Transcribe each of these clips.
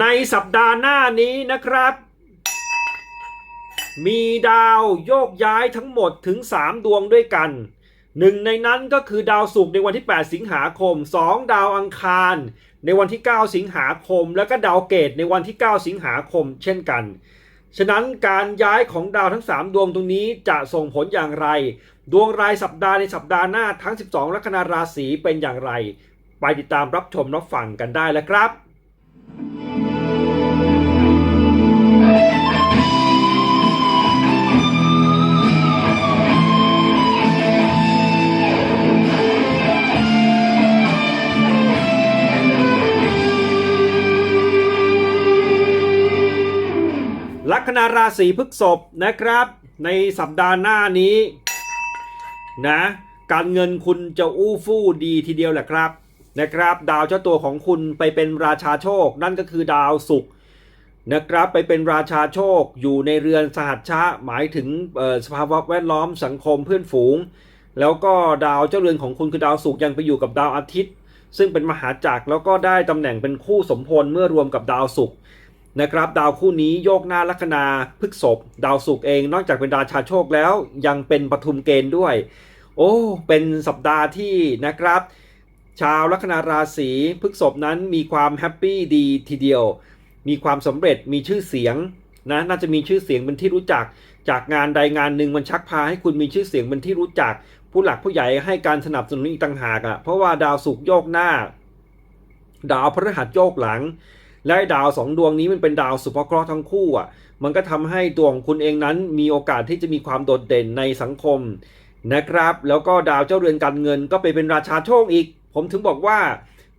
ในสัปดาห์หน้านี้นะครับ มีดาวโยกย้ายทั้งหมดถึง 3 ดวงด้วยกัน หนึ่งในนั้นก็คือดาวศุกร์ในวันที่ 8 สิงหาคม 2 ดาวอังคาร ในวันที่ 9 สิงหาคม แล้วก็ดาวเกตในวันที่ 9 สิงหาคม เช่นกัน ฉะนั้นการย้ายของดาวทั้ง 3 ดวงตรงนี้จะส่งผลอย่างไร ดวงรายสัปดาห์ในสัปดาห์หน้าทั้ง 12 ลัคนาราศีเป็นอย่างไร ไปติดตามรับชมรับฟังกันได้แล้วครับ คนาราศีพฤษภนะครับ ในสัปดาห์หน้านี้นะการเงินคุณจะอู้ฟู่ดีทีเดียวแหละครับนะครับ ดาวเจ้าตัวของคุณไปเป็นราชาโชค นั่นก็คือดาวศุกร์นะครับไปเป็นราชาโชคอยู่ในเรือนสหัชชะหมายถึงสภาวะแวดล้อมสังคมเพื่อนฝูง แล้วก็ดาวเจ้าเรือนของคุณคือดาวศุกร์ยังไปอยู่กับดาวอาทิตย์ ซึ่งเป็นมหาจักรแล้วก็ได้ตำแหน่งเป็นคู่สมพลเมื่อรวมกับดาวศุกร์ นะครับดาวคู่นี้โยกหน้าลัคนาพฤกษบดาวศุกร์เองนอกจากเป็นราชาโชคแล้วยังเป็นปทุมเกณฑ์ด้วย โอ้เป็นสัปดาห์ที่นะครับ ชาวลัคนาราศีพฤกษบนั้นมีความแฮปปี้ดีทีเดียว มีความสำเร็จมีชื่อเสียงนะน่าจะมีชื่อเสียงเป็นที่รู้จัก จากงานใดงานหนึ่งมันชักพาให้คุณมีชื่อเสียงเป็นที่รู้จัก ผู้หลักผู้ใหญ่ให้การสนับสนุนอีกต่างหากอะ่ะเพราะว่าดาวศุกร์โยกหน้า ดาวพฤหัสโยกหลัง และดาวสองดวงนี้มันเป็นดาวสุภเคราะห์ทั้งคู่อะ มันก็ทำให้ตัวของคุณเองนั้นมีโอกาสที่จะมีความโดดเด่นในสังคมนะครับ แล้วก็ดาวเจ้าเรือนการเงินก็ไปเป็นราชาโชคอีก ผมถึงบอกว่า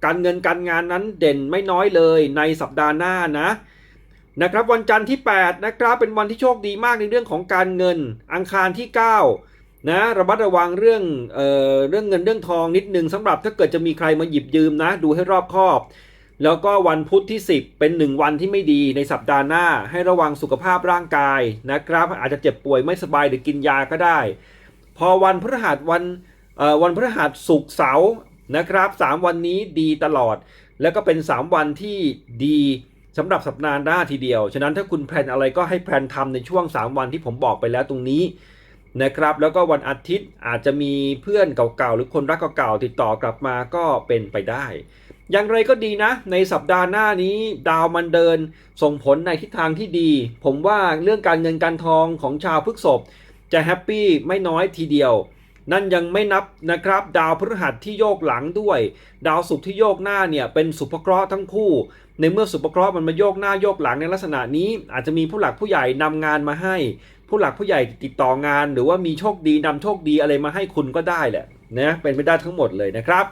การเงินการงานนั้นเด่นไม่น้อยเลยในสัปดาห์หน้านะนะครับวันจันทร์ที่ 8 นะครับเป็นวันที่โชคดีมากในเรื่องของการเงิน อังคารที่ 9 นะระมัดระวังเรื่องเอ่อเรื่องเงินเรื่องทองนิดนึงสำหรับถ้าเกิดจะมีใครมาหยิบยืมนะ ดูให้รอบคอบ แล้วก็วันพุธที่ 10 เป็น 1 วันที่ไม่ดีในสัปดาห์หน้า ให้ระวังสุขภาพร่างกายนะครับ อาจจะเจ็บป่วยไม่สบายหรือกินยาก็ได้ พอวันพฤหัสวันวันพฤหัสศุกร์เสาร์นะครับ 3 วันนี้ดีตลอด แล้วก็เป็น 3 วันที่ดีสำหรับสัปดาห์หน้าทีเดียว ฉะนั้นถ้าคุณแพลนอะไรก็ให้แพลนทำในช่วง 3 วันที่ผมบอกไปแล้วตรงนี้นะครับ แล้วก็วันอาทิตย์อาจจะมีเพื่อนเก่าๆหรือคนรักเก่าๆติดต่อกลับมาก็เป็นไปได้ อย่างไรก็ดีนะ ในสัปดาห์หน้านี้ดาวมันเดินส่งผลในทิศทางที่ดี ผมว่าเรื่องการเงินการทองของชาวพฤกษภจะแฮปปี้ไม่น้อยทีเดียว นั่นยังไม่นับนะครับ ดาวพฤหัสที่โยกหลังด้วย ดาวศุกร์ที่โยกหน้าเนี่ยเป็นสุภเคราะห์ทั้งคู่ ในเมื่อสุภเคราะห์มันมาโยกหน้าโยกหลังในลักษณะนี้ อาจจะมีผู้หลักผู้ใหญ่นำงานมาให้ ผู้หลักผู้ใหญ่ติดต่องาน หรือว่ามีโชคดีนำโชคดีอะไรมาให้คุณก็ได้แหละนะเป็นไปได้ทั้งหมดเลยนะครับ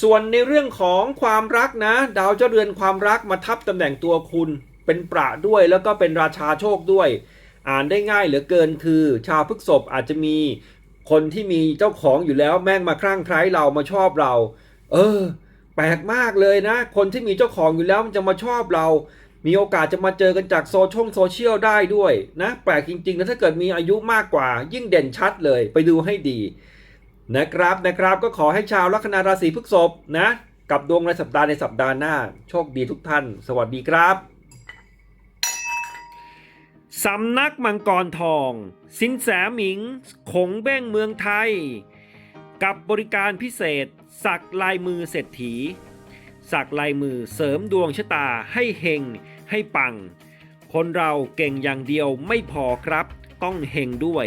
ส่วนในเรื่องของความรักนะ ดาวเจ้าเรือนความรักมาทับตำแหน่งตัวคุณ เป็นประด้วยแล้วก็เป็นราชาโชคด้วย อ่านได้ง่ายเหลือเกินคือ ชาวพฤกษภอาจจะมีคนที่มีเจ้าของอยู่แล้วแม่งมาคลั่งไคล้เรามาชอบเรา เออ แปลกมากเลยนะ คนที่มีเจ้าของอยู่แล้วมันจะมาชอบเรา มีโอกาสจะมาเจอกันจากโซเชียลโซเชียลได้ด้วยนะ แปลกจริงๆนะถ้าเกิดมีอายุมากกว่า ยิ่งเด่นชัดเลย ไปดูให้ดี นะครับนะครับก็ขอให้ชาวลัคนาราศีพฤษภนะกับดวงในสัปดาห์ในสัปดาห์หน้า โชคดีทุกท่าน สวัสดีครับสำนักมังกรทอง สินแสหมิงขงเบ้งเมืองไทย กับบริการพิเศษ สักลายมือเศรษฐี สักลายมือเสริมดวงชะตาให้เฮงให้ปัง คนเราเก่งอย่างเดียวไม่พอครับ ต้องเฮงด้วย